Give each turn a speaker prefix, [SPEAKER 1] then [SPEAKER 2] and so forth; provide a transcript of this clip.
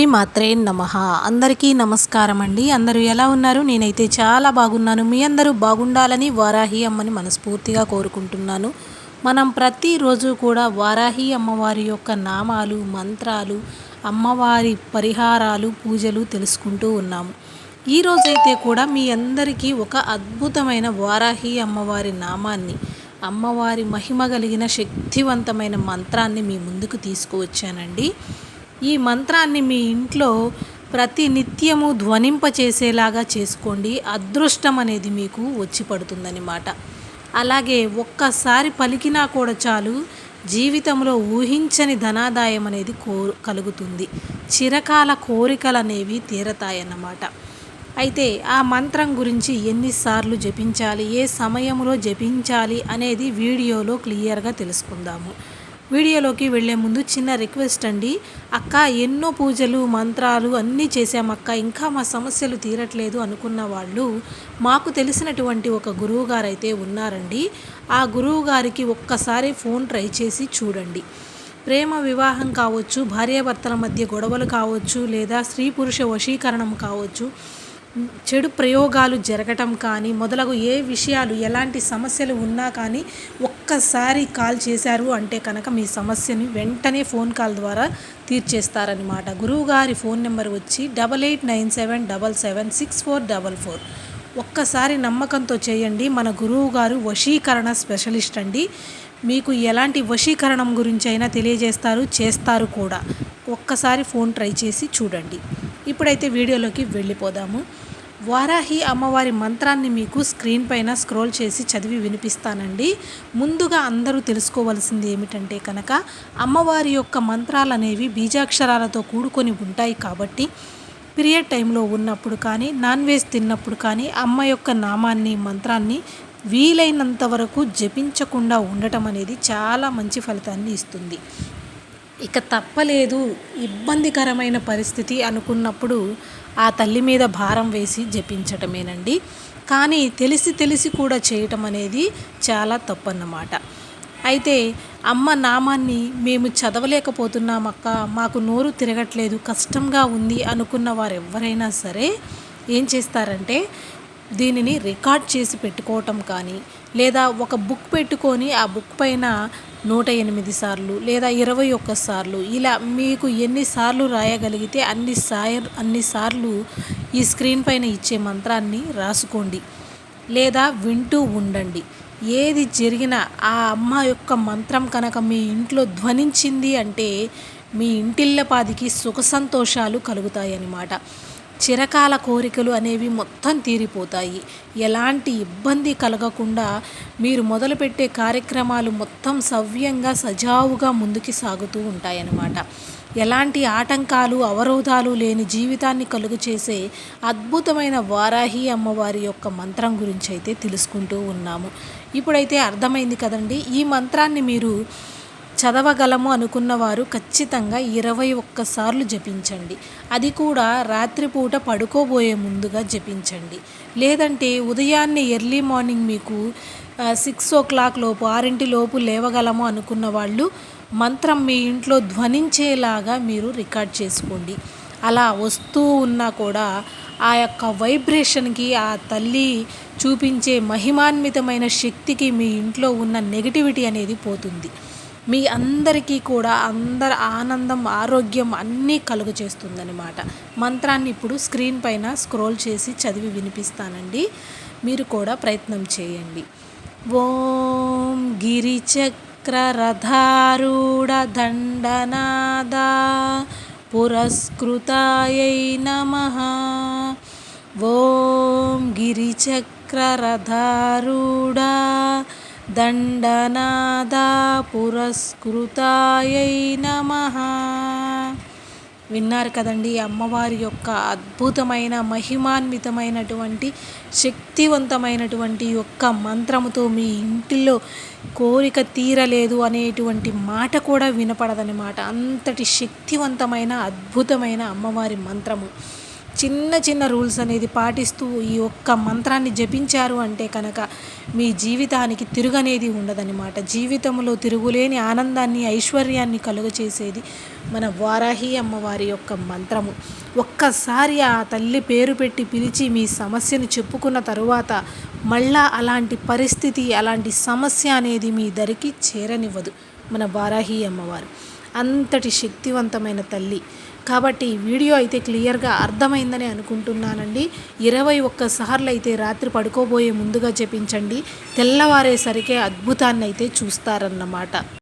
[SPEAKER 1] శ్రీ మాత్రే నమ. అందరికీ నమస్కారం అండి అందరూ ఎలా ఉన్నారు? నేనైతే చాలా బాగున్నాను. మీ అందరూ బాగుండాలని వారాహి అమ్మని మనస్ఫూర్తిగా కోరుకుంటున్నాను. మనం ప్రతిరోజు కూడా వారాహి అమ్మవారి యొక్క నామాలు మంత్రాలు అమ్మవారి పరిహారాలు పూజలు తెలుసుకుంటూ ఉన్నాము. ఈరోజైతే కూడా మీ అందరికీ ఒక అద్భుతమైన వారాహి అమ్మవారి నామాన్ని అమ్మవారి మహిమ కలిగిన శక్తివంతమైన మంత్రాన్ని మీ ముందుకు తీసుకువచ్చానండి. ఈ మంత్రాన్ని మీ ఇంట్లో ప్రతి నిత్యము ధ్వనింపచేసేలాగా చేసుకోండి. అదృష్టం అనేది మీకు వచ్చి పడుతుందన్నమాట. అలాగే ఒక్కసారి పలికినా కూడా చాలు జీవితంలో ఊహించని ధనాదాయం అనేది కో కలుగుతుంది. చిరకాల కోరికలు అనేవి తీరతాయన్నమాట. అయితే ఆ మంత్రం గురించి ఎన్నిసార్లు జపించాలి ఏ సమయంలో జపించాలి అనేది వీడియోలో క్లియర్గా తెలుసుకుందాము. వీడియోలోకి వెళ్ళే ముందు చిన్న రిక్వెస్ట్ అండి. అక్క ఎన్నో పూజలు మంత్రాలు అన్నీ చేశామక్క ఇంకా మా సమస్యలు తీరట్లేదు అనుకున్న వాళ్ళు మాకు తెలిసినటువంటి ఒక గురువు గారైతే ఉన్నారండి. ఆ గురువు గారికి ఒక్కసారి ఫోన్ ట్రై చేసి చూడండి. ప్రేమ వివాహం కావచ్చు భార్యాభర్తల మధ్య గొడవలు కావచ్చు లేదా స్త్రీ పురుష వశీకరణం కావచ్చు చెడు ప్రయోగాలు జరగటం కానీ మొదలగు ఏ విషయాలు ఎలాంటి సమస్యలు ఉన్నా కానీ ఒక్కసారి కాల్ చేశారు అంటే కనుక మీ సమస్యని వెంటనే ఫోన్ కాల్ ద్వారా తీర్చేస్తారనమాట గురువుగారి ఫోన్ నెంబర్ వచ్చి double eight nine seven double seven six four double four. ఒక్కసారి నమ్మకంతో చేయండి. మన గురువు గారు వశీకరణ స్పెషలిస్ట్ అండి. మీకు ఎలాంటి వశీకరణం గురించి అయినా తెలియజేస్తారు చేస్తారు కూడా. ఒక్కసారి ఫోన్ ట్రై చేసి చూడండి. ఇప్పుడైతే వీడియోలోకి వెళ్ళిపోదాము. వారాహి అమ్మవారి మంత్రాన్ని మీకు స్క్రీన్ పైన స్క్రోల్ చేసి చదివి వినిపిస్తానండి. ముందుగా అందరూ తెలుసుకోవాల్సింది ఏమిటంటే కనుక అమ్మవారి యొక్క మంత్రాలు అనేవి బీజాక్షరాలతో కూడుకొని ఉంటాయి కాబట్టి పీరియడ్ టైంలో ఉన్నప్పుడు కానీ నాన్ వెజ్ తిన్నప్పుడు కానీ అమ్మ యొక్క నామాన్ని మంత్రాన్ని వీలైనంత వరకు జపించకుండా ఉండటం అనేది చాలా మంచి ఫలితాన్ని ఇస్తుంది. ఇక తప్పలేదు. ఇబ్బందికరమైన పరిస్థితి అనుకున్నప్పుడు ఆ తల్లి మీద భారం వేసి జపించటమేనండి. కానీ తెలిసి తెలిసి కూడా చేయటం అనేది చాలా తప్పన్నమాట. అయితే అమ్మ నామాన్ని మేము చదవలేకపోతున్నామక్క మాకు నోరు తిరగట్లేదు. కష్టంగా ఉంది అనుకున్న వారు ఎవరైనా సరే ఏం చేస్తారంటే దీనిని రికార్డ్ చేసి పెట్టుకోవటం కానీ లేదా ఒక బుక్ పెట్టుకొని ఆ బుక్ పైన నూట ఎనిమిది సార్లు లేదా ఇరవై ఒక్క సార్లు. ఇలా మీకు ఎన్నిసార్లు రాయగలిగితే అన్ని సాయ అన్నిసార్లు ఈ స్క్రీన్ పైన ఇచ్చే మంత్రాన్ని రాసుకోండి. లేదా వింటూ ఉండండి. ఏది జరిగినా ఆ అమ్మ యొక్క మంత్రం కనుక మీ ఇంట్లో ధ్వనించింది అంటే మీ ఇంటిల్లపాదికి సుఖ సంతోషాలు కలుగుతాయన్నమాట. చిరకాల కోరికలు అనేవి మొత్తం తీరిపోతాయి. ఎలాంటి ఇబ్బంది కలగకుండా మీరు మొదలుపెట్టే కార్యక్రమాలు మొత్తం సవ్యంగా సజావుగా ముందుకు సాగుతూ ఉంటాయన్నమాట. ఎలాంటి ఆటంకాలు అవరోధాలు లేని జీవితాన్ని కలుగు చేసే అద్భుతమైన వారాహి అమ్మవారి యొక్క మంత్రం గురించి అయితే తెలుసుకుంటూ ఉన్నాము. ఇప్పుడైతే అర్థమైంది కదండి ఈ మంత్రాన్ని మీరు చదవగలము అనుకున్న వారు ఖచ్చితంగా ఇరవై ఒక్కసార్లు జపించండి. అది కూడా రాత్రిపూట పడుకోబోయే ముందుగా జపించండి. లేదంటే ఉదయాన్నే ఎర్లీ మార్నింగ్ మీకు సిక్స్ ఓ క్లాక్ లోపు ఆరింటి లోపు లేవగలము అనుకున్న వాళ్ళు మంత్రం మీ ఇంట్లో ధ్వనించేలాగా మీరు రికార్డ్ చేసుకోండి. అలా వస్తూ ఉన్నా కూడా ఆ యొక్క వైబ్రేషన్కి ఆ తల్లి చూపించే మహిమాన్వితమైన శక్తికి మీ ఇంట్లో ఉన్న నెగిటివిటీ అనేది పోతుంది. మీ అందరికీ కూడా అందరి ఆనందం ఆరోగ్యం అన్నీ కలుగు చేస్తుందన్నమాట మంత్రాన్ని ఇప్పుడు స్క్రీన్ పైన స్క్రోల్ చేసి చదివి వినిపిస్తానండి. మీరు కూడా ప్రయత్నం చేయండి. ఓం గిరిచక్రరథారూఢ దండనాద పురస్కృతాయై నమ. ఓం గిరిచక్రరథారూఢ దండనాదా పురస్కృతాయై నమ. విన్నారు కదండి అమ్మవారి యొక్క అద్భుతమైన మహిమాన్వితమైనటువంటి శక్తివంతమైనటువంటి యొక్క మంత్రముతో మీ ఇంటిలో కోరిక తీరలేదు అనేటువంటి మాట కూడా వినపడదనమాట అంతటి శక్తివంతమైన అద్భుతమైన అమ్మవారి మంత్రము. చిన్న చిన్న రూల్స్ అనేది పాటిస్తూ ఈ ఒక్క మంత్రాన్ని జపించారు అంటే కనుక మీ జీవితానికి తిరుగనేది ఉండదన్నమాట. జీవితంలో తిరుగులేని ఆనందాన్ని ఐశ్వర్యాన్ని కలుగచేసేది మన వారాహి అమ్మవారి యొక్క మంత్రము. ఒక్కసారి ఆ తల్లి పేరు పెట్టి పిలిచి మీ సమస్యను చెప్పుకున్న తరువాత మళ్ళా అలాంటి పరిస్థితి అలాంటి సమస్య అనేది మీ దరికి చేరనివ్వదు మన వారాహి అమ్మవారు. అంతటి శక్తివంతమైన తల్లి కాబట్టి వీడియో అయితే క్లియర్గా అర్థమైందని అనుకుంటున్నానండి. ఇరవై ఒక్కసార్లు అయితే రాత్రి పడుకోబోయే ముందుగా చెప్పించండి తెల్లవారేసరికి అద్భుతాన్ని అయితే చూస్తారన్నమాట.